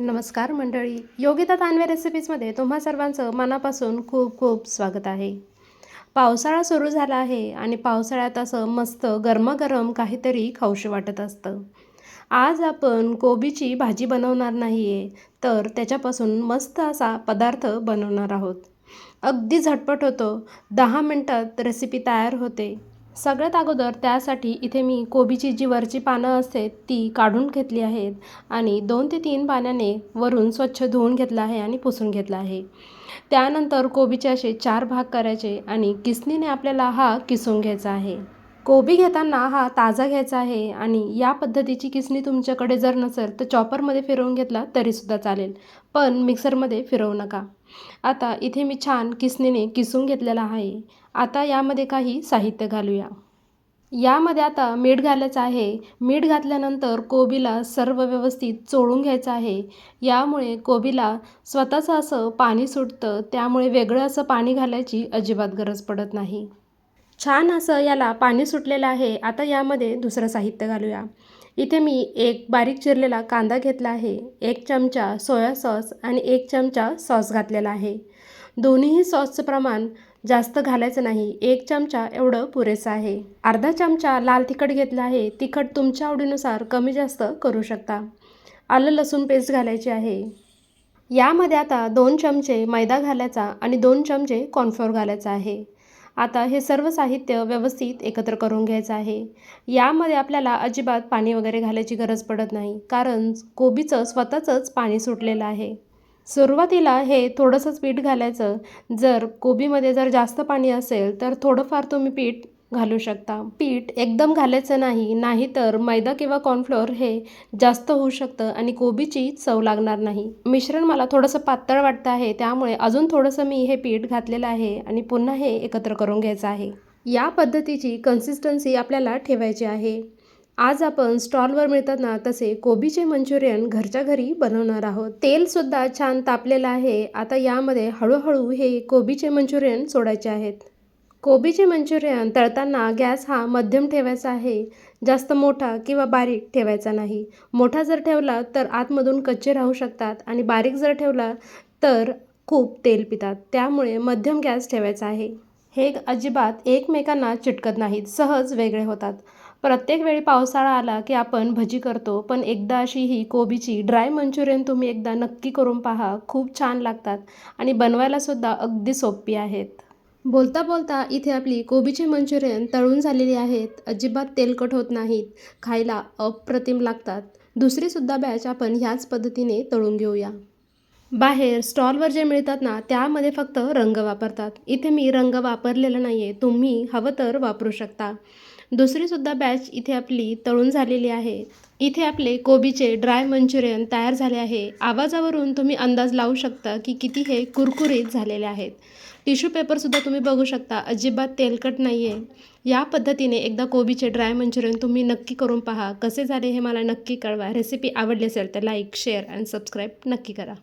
नमस्कार मंडळी. योगिता तानवे रेसिपीजमध्ये तुम्हा सर्वांचं मनापासून खूप खूप स्वागत आहे. पावसाळा सुरू झाला आहे आणि पावसाळ्यात असं मस्त गरमागरम काहीतरी खाऊशी वाटत असतं. आज आपण कोबीची भाजी बनवणार नाही आहे तर त्याच्यापासून मस्त असा पदार्थ बनवणार आहोत. अगदी झटपट होतो. दहा मिनटात रेसिपी तयार होते. सगळ्यात अगोदर त्यासाठी इथे मी कोबीची जी वरची पानं असते ती काढून घेतली आहेत आणि दोन ते तीन पाण्याने वरून स्वच्छ धुवून घेतलं आहे आणि पुसून घेतलं आहे. त्यानंतर कोबीचे असे चार भाग करायचे आणि किसनीने आपल्याला हा किसून घ्यायचा आहे. कोबी घेताना हा ताजा घ्यायचा आहे आणि या पद्धतीची किसणी तुमच्याकडे जर नसेल तर चॉपरमध्ये फिरवून घेतला तरीसुद्धा चालेल. पण मिक्सरमध्ये फिरवू नका. आता इथे मी छान किसणीने किसून घेतलेला आहे. आता यामध्ये काही साहित्य घालूया. यामध्ये आता मीठ घालायचं आहे. मीठ घातल्यानंतर कोबीला सर्व व्यवस्थित चोळून घ्यायचं आहे. यामुळे कोबीला स्वतःचं असं पाणी सुटतं. त्यामुळे वेगळं असं पाणी घालायची अजिबात गरज पडत नाही. छान असं याला पाणी सुटलेलं आहे. आता यामध्ये दुसरं साहित्य घालूया. इथे मी एक बारीक चिरलेला कांदा घेतला आहे. एक चमचा सोया सॉस आणि एक चमचा सॉस घातलेला आहे. दोन्हीही सॉसचं प्रमाण जास्त घालायचं नाही. एक चमचा एवढं पुरेसं आहे. अर्धा चमचा लाल तिखट घेतला आहे. तिखट तुमच्या आवडीनुसार कमी जास्त करू शकता. आलं लसूण पेस्ट घालायची आहे. यामध्ये आता दोन चमचे मैदा घालायचा आणि दोन चमचे कॉर्नफ्लोअर घालायचा आहे. आता हे सर्व साहित्य व्यवस्थित एकत्र करून घ्यायचं आहे. यामध्ये आपल्याला अजिबात पाणी वगैरे घालायची गरज पडत नाही कारण कोबीचं स्वतःचंच पाणी सुटलेलं आहे. सुरुवातीला हे थोडंसंच पीठ घालायचं. जर कोबीमध्ये जर जास्त पाणी असेल तर थोडंफार तुम्ही पीठ घालू शकता. पीठ एकदम घालायचं नाही नाहीतर मैदा किंवा कॉर्नफ्लोअर हे जास्त होऊ शकतं आणि कोबीची चव लागणार नाही. मिश्रण मला थोडंसं पातळ वाटतं आहे त्यामुळे अजून थोडंसं मी हे पीठ घातलेलं आहे आणि पुन्हा हे एकत्र करून घ्यायचं आहे. या पद्धतीची कन्सिस्टन्सी आपल्याला ठेवायची आहे. आज आपण स्टॉलवर मिळतात ना तसे कोबीचे मंचुरियन घरच्या घरी बनवणार आहोत. तेलसुद्धा छान तापलेलं आहे आता यामध्ये हळूहळू हे कोबीचे मंचुरियन सोडायचे आहेत. कोबीचे मंचुरियन तळताना गॅस हा मध्यम ठेवायचा आहे. जास्त मोठा किंवा बारीक ठेवायचा नाही. मोठा जर ठेवला तर आतमधून कच्चे राहू शकतात आणि बारीक जर ठेवला तर खूप तेल पितात. त्यामुळे मध्यम गॅस ठेवायचा आहे. हे अजिबात एकमेकांना चिटकत नाहीत. सहज वेगळे होतात. प्रत्येक वेळी पावसाळा आला की आपण भजी करतो पण एकदा अशी ही कोबीची ड्राय मंचुरियन तुम्ही एकदा नक्की करून पहा. खूप छान लागतात आणि बनवायलासुद्धा अगदी सोपी आहेत. बोलता बोलता इथे आपली कोबीचे मंचुरियन तळून झालेली आहेत. अजिबात तेलकट होत नाहीत. खायला अप्रतिम लागतात. दुसरीसुद्धा बॅच आपण ह्याच पद्धतीने तळून घेऊया. बाहेर स्टॉलवर जे मिळतात ना त्यामध्ये फक्त रंग वापरतात. इथे मी रंग वापरलेला नाही आहे तुम्ही हवं तर वापरू शकता. दुसरीसुद्धा बॅच इथे आपली तळून झालेली आहे. इथे आपले कोबीचे ड्राय मंचुरियन तयार झाले आहे. आवाजावरून तुम्ही अंदाज लावू शकता की किती हे कुरकुरीत झालेले आहेत. टिश्यू पेपरसुद्धा तुम्ही बघू शकता. अजिबात तेलकट नाही आहे या पद्धतीने एकदा कोबीचे ड्राय मंचुरियन तुम्ही नक्की करून पहा. कसे झाले हे मला नक्की कळवा. रेसिपी आवडली असेल तर लाईक शेअर आणि सबस्क्राईब नक्की करा.